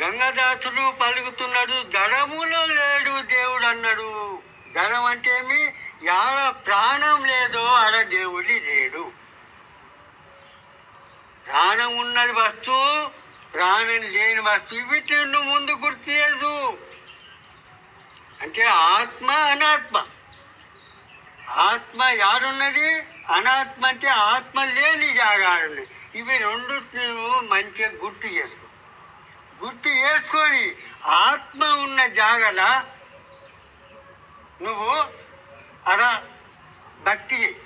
గంగదాసుడు పలుకుతున్నాడు జడములో లేడు దేవుడు అన్నాడు జడం అంటే ఏమి? యాడ ప్రాణం లేదో ఆడ దేవుడి లేడు. ప్రాణం ఉన్నది వస్తువు ప్రాణం లేని వస్తువు వీటిని నువ్వు ముందు గుర్తు చేయదు అంటే ఆత్మ అనాత్మ. ఆత్మ యాడున్నది? అనాత్మ అంటే ఆత్మ లేని జాగాడున్నది. ఇవి రెండు నువ్వు మంచిగా గుర్తు చేసుకో. గుర్తు చేసుకొని ఆత్మ ఉన్న జాగల నువ్వు అలా భక్తి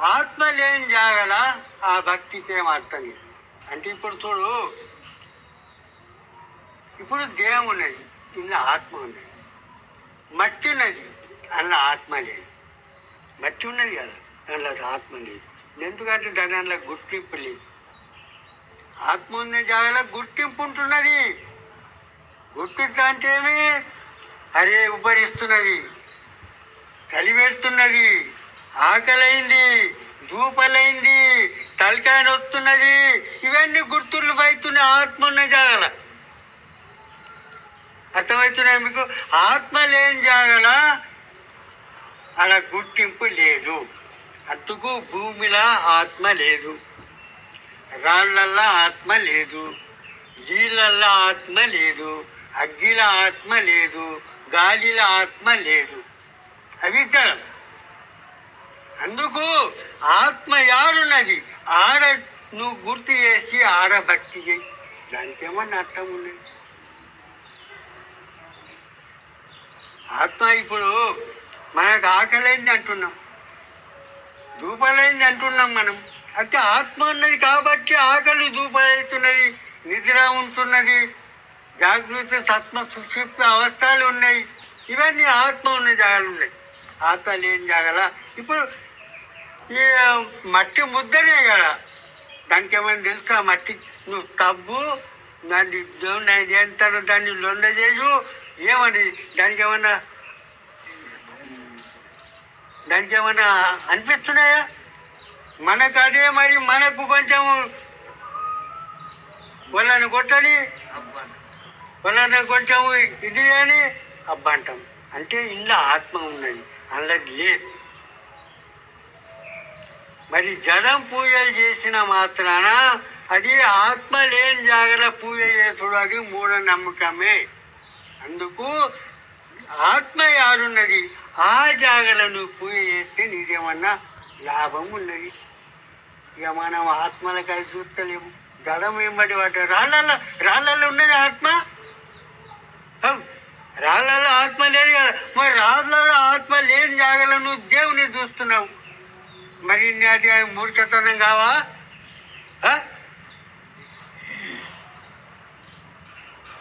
ఆత్మ లేని జాగల ఆ భక్తికి ఏం అర్థం లేదు. అంటే ఇప్పుడు చూడు ఇప్పుడు దేహం ఉన్నది ఇందులో ఆత్మ ఉన్నది. మట్టి ఉన్నది అన్న ఆత్మ లేదు. మట్టి ఉన్నది కదా దానిలో ఆత్మ లేదు. ఎందుకంటే దాని అందులో గుర్తింపు లేదు. ఆత్మ జాగాల జాగాలో గుర్తింపు ఉంటున్నది గుర్తింపు అంటే ఏమి అరే ఉపరిస్తున్నది కలిపెడుతున్నది ఆకలైంది. ధూపలైంది. తలకాయ వస్తున్నది ఇవన్నీ గుర్తులు పైతున్నాయి ఆత్మ ఉన్న జాగల. అర్థమవుతున్నాయి మీకు? ఆత్మ లేని జాగల? అలా గుర్తింపు లేదు. అందుకు భూమిలో ఆత్మ లేదు. రాళ్ళల్లో ఆత్మ లేదు నీళ్ళల్లో ఆత్మ లేదు అగ్గిల ఆత్మ లేదు గాలిల ఆత్మ లేదు. అవి జలం అందుకు ఆత్మ యాడున్నది? ఆడ నువ్వు గుర్తు చేసి ఆడ భక్తి చేయి. దానికి ఏమన్నా అర్థం ఉంది? ఆత్మ ఇప్పుడు మనకు ఆకలైంది అంటున్నాం. ధూపలైంది అంటున్నాం మనం. అంటే ఆత్మ ఉన్నది కాబట్టి ఆకలి ధూపలవుతున్నది నిద్ర ఉంటున్నది జాగృతి సత్మ సుక్షిప్త అవస్థలు ఉన్నాయి. ఇవన్నీ ఆత్మ ఉన్న జాగాలు ఉన్నాయి. ఆత్మ లేని జాగల. ఇప్పుడు ఈ మట్టి ముద్దనే కదా. దానికి ఏమైనా తెలుసు ఆ మట్టి? నువ్వు తవ్వు దాన్ని దేవుని చేస్తాను దాన్ని లొంద చేయు ఏమని? దానికి ఏమన్నా దానికి ఏమన్నా అనిపిస్తున్నాయా? మనకు అదే మరి మనకు కొంచెం వాళ్ళని కొట్టని వాళ్ళని కొంచెం ఇది అని అబ్బా అంటాం అంటే ఇంట్లో ఆత్మ ఉన్నది అందులో లేదు. మరి జడం పూజలు చేసిన మాత్రాన అది ఆత్మ లేని జాగ్రత్త పూజ చేసుడు మూఢ మూఢనమ్మకమే అందుకు ఆత్మ యాడున్నది ఆ జాగలను పూజ చేస్తే నీదేమన్నా లాభం ఉన్నది. ఇక మనం ఆత్మలకు అది చూస్తలేము. జడం ఏమటి వాటి రాళ్ళల్లో రాళ్ళల్లో ఉన్నది ఆత్మ? రాళ్ళలో రాళ్ళల్లో ఆత్మ లేదు కదా. మరి రాళ్ళల్లో ఆత్మ లేని జాగలను నువ్వు దేవుని చూస్తున్నావు. మరి నాటి మూర్ఖతనం కావా?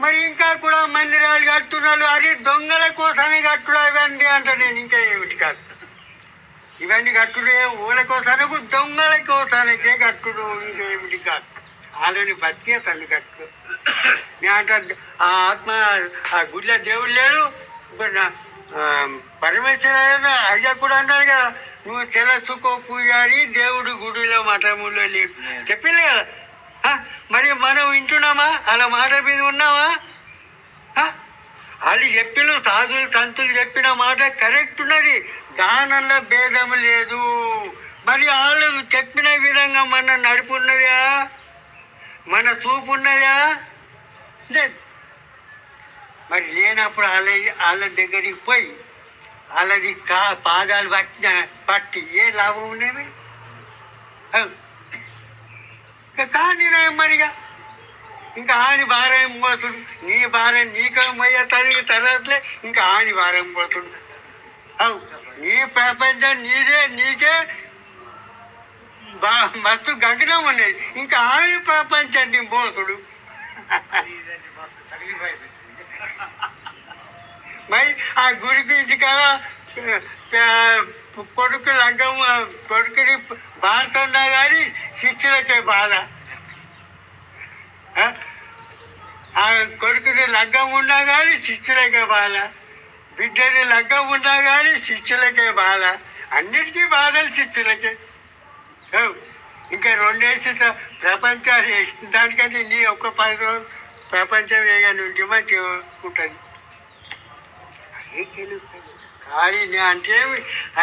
మరి ఇంకా కూడా మందిరాలు కట్టున్నారు అరే దొంగల కోసమే కట్టుడు ఇవన్నీ అంట నేను ఇంకా ఇవన్నీ కట్టుడు ఊల కోసానికి దొంగల కోసానికే కట్టుడు. ఇంకేమిటి కాదు. వాళ్ళని బతికే తల్లి కట్టు. నేను ఆ ఆత్మ ఆ గుడిలో దేవుడు లేడు. పరమేశ్వర అయ్యా కూడా అన్నాడు కదా నువ్వు తెలుసుకో పూజారి దేవుడు గుడిలో మఠములో లేవు చెప్పలే కదా? మరి మనం వింటున్నామా? అలా మాట మీద ఉన్నామా? వాళ్ళు చెప్పిన సాధులు సంతులు చెప్పిన మాట కరెక్ట్ ఉన్నది. దానంలో భేదం లేదు. మరి వాళ్ళు చెప్పిన విధంగా మన నడుపు ఉన్నదా? మన చూపు ఉన్నదా? లేదు మరి లేనప్పుడు వాళ్ళ వాళ్ళ దగ్గరికి పోయి వాళ్ళది కా పాదాలు పట్టిన పట్టి ఏ లాభం ఉండేది ఇంకా కానీ మరిగా. ఇంకా ఆని భారం పోతుడు నీ భారం నీకు పోయే తల్లి తర్వాతలే ఇంకా ఆని భారం పోతుడు నీ ప్రపంచం నీదే నీకే బా మస్తు గగనం ఉన్నది. ఇంకా ఆయన ప్రపంచాన్ని పోతుడు మరి ఆ గురికి కదా కొడుకు లంగం కొడుకుని బాడుతున్నా కానీ శిష్యులకే బాధ. ఆ? ఆ కొడుకుని లగ్గం ఉన్నా కానీ శిష్యులకే బాధ. బిడ్డని లగ్గం ఉన్నా కానీ శిష్యులకే బాధ. అన్నిటికీ బాధలు శిష్యులకే. ఇంకా రెండేసి ప్రపంచాలు వేసిన దానికంటే నీ ఒక్క పది రోజులు ప్రపంచం వేగని ఉంటే మంచి ఉంటుంది కానీ అంటే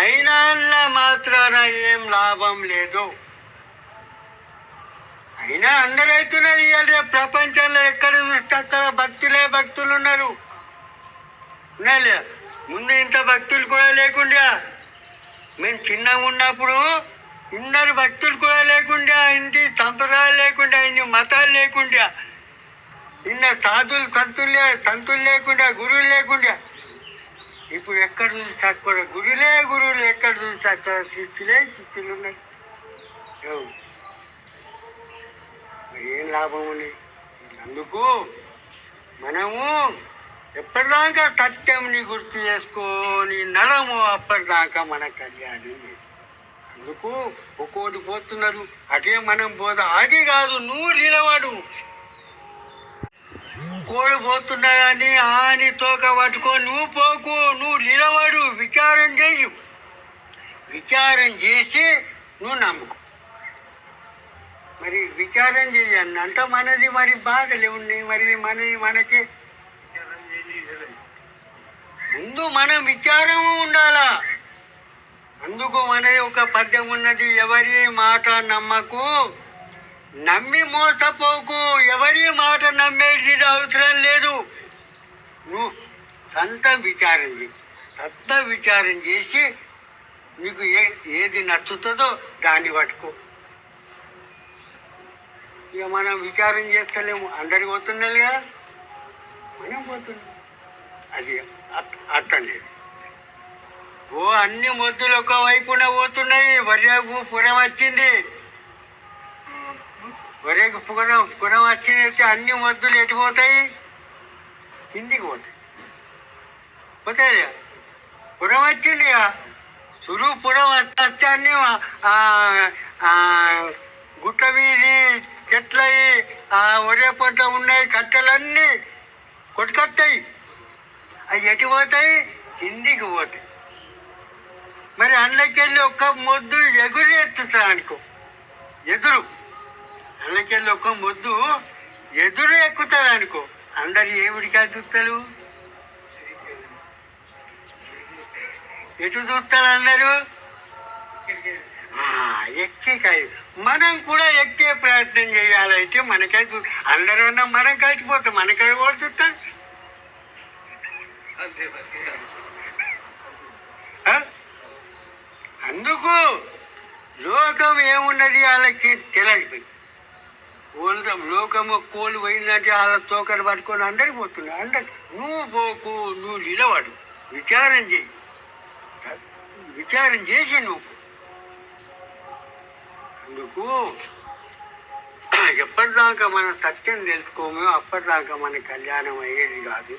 అయినా మాత్రాన ఏం లాభం లేదు. అయినా అందరూ అవుతున్నారు ఇవాళ ప్రపంచంలో ఎక్కడ చూస్తే అక్కడ భక్తులే భక్తులు ఉన్నారు ఉన్నాలే ముందు ఇంత భక్తులు కూడా లేకుండా మేము చిన్నగా ఉన్నప్పుడు ఇందరు భక్తులు కూడా లేకుండా ఇంటి సంప్రదాయాలు లేకుండా ఇన్ని మతాలు లేకుండా ఇన్న సాధులు సంతులు లే సంతులు లేకుండా గురువులు లేకుండా ఇప్పుడు ఎక్కడ నుంచి అక్కడ గురులే గురువులు ఎక్కడ నుంచి అక్కడ శిష్యులే శిష్యులు ఉన్నాయి. ఏం లాభం ఉంది అందుకు మనము ఎప్పటిదాకా సత్యంని గుర్తు చేసుకొని నడము అప్పటిదాకా మన కళ్యాణం అందుకు ఒక్కోటి పోతున్నారు. అదే మనం పోద అది కాదు నువ్వు నిలబడు. కోడి పోతున్నాడని ఆని తోక పట్టుకో. నువ్వు పోకు నువ్వు నిలబడు. విచారం చేయు విచారం చేసి నువ్వు నమ్ముకో. మరి విచారం చేయండి అంత మనది మరి బాధలే ఉన్నాయి మరి మనది మనకి ముందు మనం విచారము ఉండాలా? అందుకు మన ఒక పద్యం ఉన్నది ఎవరి మాట నమ్మకు నమ్మి మోసపోకు. ఎవరి మాట నమ్మేది అవసరం లేదు. నువ్వు సంత విచారం చేయి సత్త విచారం చేసి నీకు ఏ ఏది నచ్చుతుందో దాన్ని పట్టుకో. ఇక మనం విచారం చేస్తలేము. అందరికి పోతున్నది కదా మనం పోతున్నాం అది అట్- ఓ అన్ని మొద్దులు ఒక వైపున పోతున్నాయి. వరియకు పురం వచ్చింది. వరియకు పురం పురం వచ్చింది అయితే అన్ని మొద్దులు ఎటు పోతాయి? కిందికి పోతాయి. పోతాయి పురం వచ్చింది కదా. సురు పురం వస్తే అన్ని గుట్ట మీది చెట్లయి ఆ ఒరే పంట ఉన్నాయి కట్టెలన్నీ కొట్టుకొస్తాయి. అవి ఎటు పోతాయి? కిందికి పోతాయి. మరి అన్నకెళ్ళి ఒక్క మొద్దు ఎగురు ఎత్తుతా అనుకో. ఎదురు. అన్నకెళ్ళి ఒక్క మొద్దు ఎదురు ఎక్కుతుంది అనుకో. అందరు ఏమిడికా చూస్తారు? ఎటు చూస్తారు అందరూ? ఆ, ఎక్కే కాదు. మనం కూడా ఎక్కే ప్రయత్నం చేయాలంటే మనకే చూ- అందరన్నా మనం కలిసిపోతాం. మనకే కూడా చూస్తాం అందుకు లోకం ఏమున్నది వాళ్ళకి తెలియదు కోలుదాం లోకము కోలు పోయిందంటే వాళ్ళ తోకలు పట్టుకొని అందరికి పోతున్నాయి అందరు. నువ్వు పోకు నువ్వు నిలబడు విచారం చేయి. విచారం చేసి నువ్వు అందుకు ఎప్పటిదాకా మనం సత్యం తెలుసుకోమో అప్పటిదాకా మన కళ్యాణం అయ్యేది కాదు.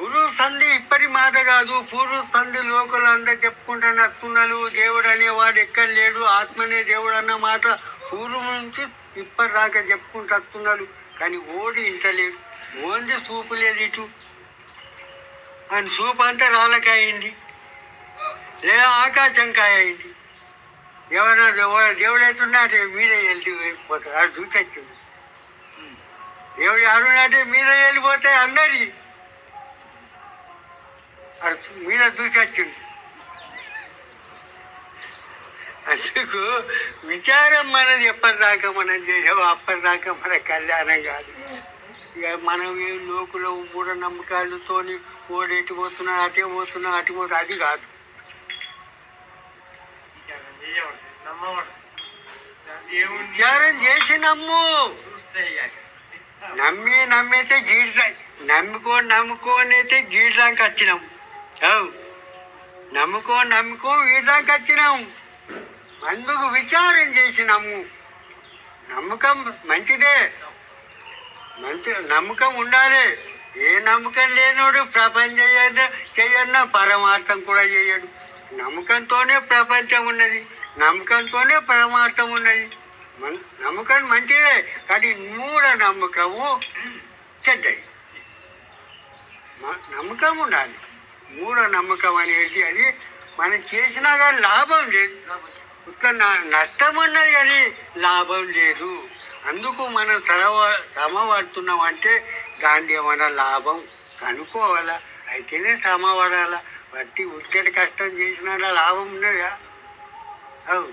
పూర్వ సంధి ఇప్పటి మాట కాదు. పూర్వ సంధి లోకలు అందరు చెప్పుకుంటా నస్తున్నారు దేవుడు అనేవాడు ఎక్కడ లేడు ఆత్మనే దేవుడు అన్న మాట పూర్వం నుంచి ఇప్పటిదాకా చెప్పుకుంటూ వస్తున్నారు కానీ ఓడి ఇంటలేడు ఓంది చూపు లేదు ఇటు. ఆయన చూపు అంతా రాళ్ళకాయ అయింది లేదా ఆకాశంకాయ అయింది ఎవరైనా దేవ- దేవుడు ఎట్టున్నాడే మీరే వెళ్ళిపోతారు అది చూసొచ్చింది దేవుడు ఎవరున్నాడే మీరే వెళ్ళిపోతాయి అందరి అది మీద అందుకు విచారం మనది ఎప్పటిదాకా మనం చేసామో అప్పటిదాకా మన కళ్యాణం కాదు. ఇక మనం ఏ లోకులో మూఢనమ్మకాలతోని ఓడి ఎటు పోతున్నా అటే పోతున్నా అటు పోతున్నా అది కాదు. విచారం చేసి నమ్ము. నమ్మి నమ్మితే గీడ్రా నమ్ముకో నమ్ముకోని అయితే గీడ్రాకి వచ్చినాం. అవు నమ్ముకో నమ్ముకో వీడ్రాకి వచ్చినాం అందుకు విచారం చేసినాము. నమ్మకం మంచిదే. మంచి నమ్మకం ఉండాలి. ఏ నమ్మకం లేనోడు ప్రపంచం చేయన్న చేయన్నా పరమార్థం కూడా చేయడు. నమ్మకంతోనే ప్రపంచం ఉన్నది. నమ్మకంతోనే పరమార్థం ఉన్నది. నమ్మకం మంచిదే కానీ మూఢ నమ్మకము చెడ్డది. నమ్మకం ఉండాలి. మూఢ నమ్మకం అనేది అది మనం చేసినా కానీ లాభం లేదు. ఇక్కడ నష్టం ఉన్నది కానీ లాభం లేదు. అందుకు మనం తలవ శ్రమ పడుతున్నాం అంటే దాన్ని ఏమైనా లాభం కనుక్కోవాలా? అయితేనే శ్రమ పడాలా బట్టి ఉచ్చటి కష్టం చేసినా లాభం ఉన్నదా? అవును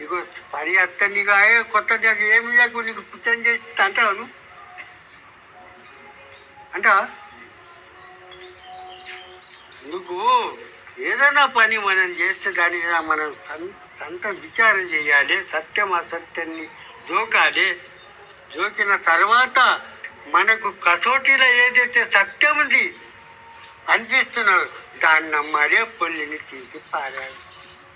నీకు పని అత్త నీకు అయ్యే కొత్త నీకు ఏమి లేకు నీకు పుచ్చని చేసి అంటావు అంటావా? అందుకు ఏదైనా పని మనం చేస్తే దాని మీద మనం సంత విచారం చేయాలి సత్యం అసత్యాన్ని జోకాలి. జోకిన తర్వాత మనకు కసోటీలో ఏదైతే సత్యం ఉంది అనిపిస్తున్నారు దాన్ని నమ్మాలి పొల్లిని తీసి పారాలి